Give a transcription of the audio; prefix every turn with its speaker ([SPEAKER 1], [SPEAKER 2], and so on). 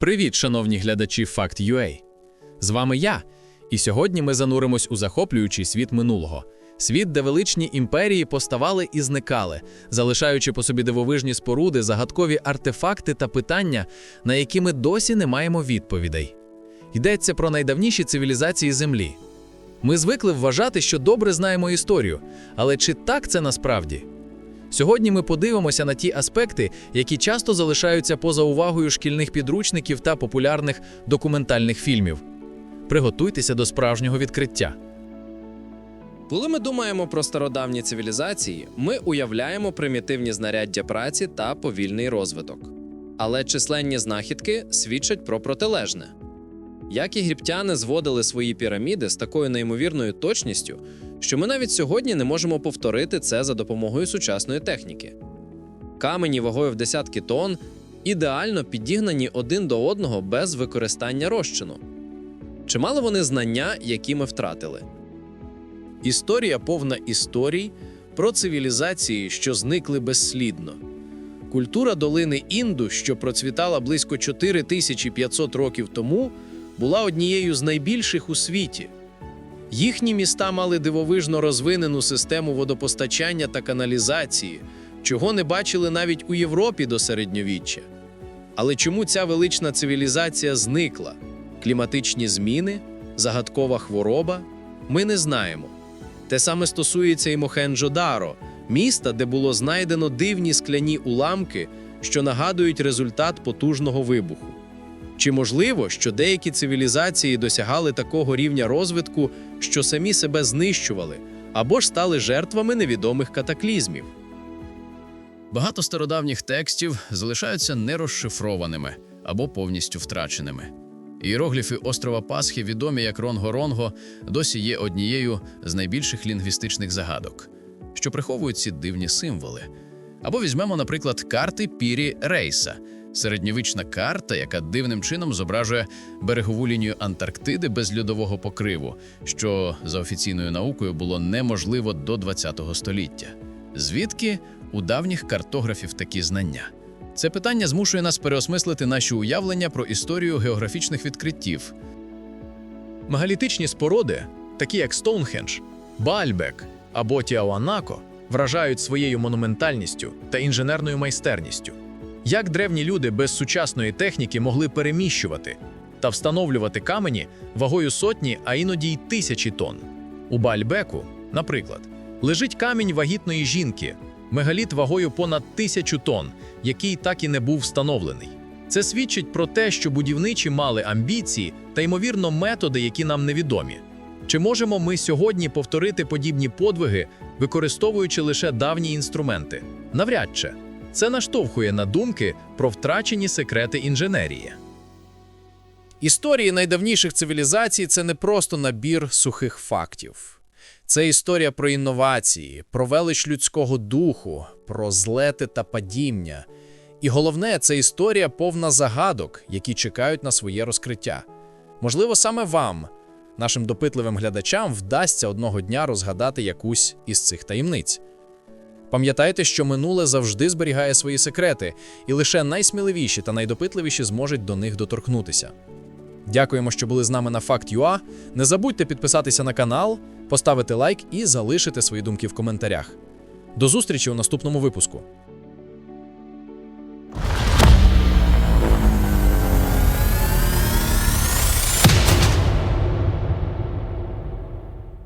[SPEAKER 1] Привіт, шановні глядачі Fact.ua! З вами я. І сьогодні ми зануримось у захоплюючий світ минулого. Світ, де величні імперії поставали і зникали, залишаючи по собі дивовижні споруди, загадкові артефакти та питання, на які ми досі не маємо відповідей. Йдеться про найдавніші цивілізації Землі. Ми звикли вважати, що добре знаємо історію, але чи так це насправді? Сьогодні ми подивимося на ті аспекти, які часто залишаються поза увагою шкільних підручників та популярних документальних фільмів. Приготуйтеся до справжнього відкриття.
[SPEAKER 2] Коли ми думаємо про стародавні цивілізації, ми уявляємо примітивні знаряддя праці та повільний розвиток. Але численні знахідки свідчать про протилежне. Як єгиптяни зводили свої піраміди з такою неймовірною точністю, що ми навіть сьогодні не можемо повторити це за допомогою сучасної техніки. Камені вагою в десятки тонн ідеально підігнані один до одного без використання розчину. Чи мали вони знання, які ми втратили?
[SPEAKER 3] Історія повна історій про цивілізації, що зникли безслідно. Культура долини Інду, що процвітала близько 4500 років тому, була однією з найбільших у світі. Їхні міста мали дивовижно розвинену систему водопостачання та каналізації, чого не бачили навіть у Європі до середньовіччя. Але чому ця велична цивілізація зникла? Кліматичні зміни, загадкова хвороба? Ми не знаємо. Те саме стосується і Мохенджо-Даро, міста, де було знайдено дивні скляні уламки, що нагадують результат потужного вибуху. Чи можливо, що деякі цивілізації досягали такого рівня розвитку, що самі себе знищували, або ж стали жертвами невідомих катаклізмів?
[SPEAKER 4] Багато стародавніх текстів залишаються нерозшифрованими або повністю втраченими. Іерогліфи острова Пасхи, відомі як Ронго-Ронго, досі є однією з найбільших лінгвістичних загадок, що приховують ці дивні символи. Або візьмемо, наприклад, карти Пірі Рейса, середньовічна карта, яка дивним чином зображує берегову лінію Антарктиди без льодового покриву, що за офіційною наукою було неможливо до ХХ століття. Звідки у давніх картографів такі знання? Це питання змушує нас переосмислити наші уявлення про історію географічних відкриттів.
[SPEAKER 5] Мегалітичні споруди, такі як Стоунхендж, Баальбек або Тіауанако, вражають своєю монументальністю та інженерною майстерністю. Як древні люди без сучасної техніки могли переміщувати та встановлювати камені вагою сотні, а іноді й тисячі тонн. У Баальбеку, наприклад, лежить камінь вагітної жінки, мегаліт вагою понад тисячу тонн, який так і не був встановлений. Це свідчить про те, що будівничі мали амбіції та, ймовірно, методи, які нам невідомі. Чи можемо ми сьогодні повторити подібні подвиги, використовуючи лише давні інструменти? Навряд чи. Це наштовхує на думки про втрачені секрети інженерії.
[SPEAKER 3] Історії найдавніших цивілізацій це не просто набір сухих фактів. Це історія про інновації, про велич людського духу, про злети та падіння. І головне, це історія повна загадок, які чекають на своє розкриття. Можливо, саме вам, нашим допитливим глядачам, вдасться одного дня розгадати якусь із цих таємниць. Пам'ятайте, що минуле завжди зберігає свої секрети, і лише найсміливіші та найдопитливіші зможуть до них доторкнутися. Дякуємо, що були з нами на Fact.ua. Не забудьте підписатися на канал, поставити лайк і залишити свої думки в коментарях. До зустрічі у наступному випуску.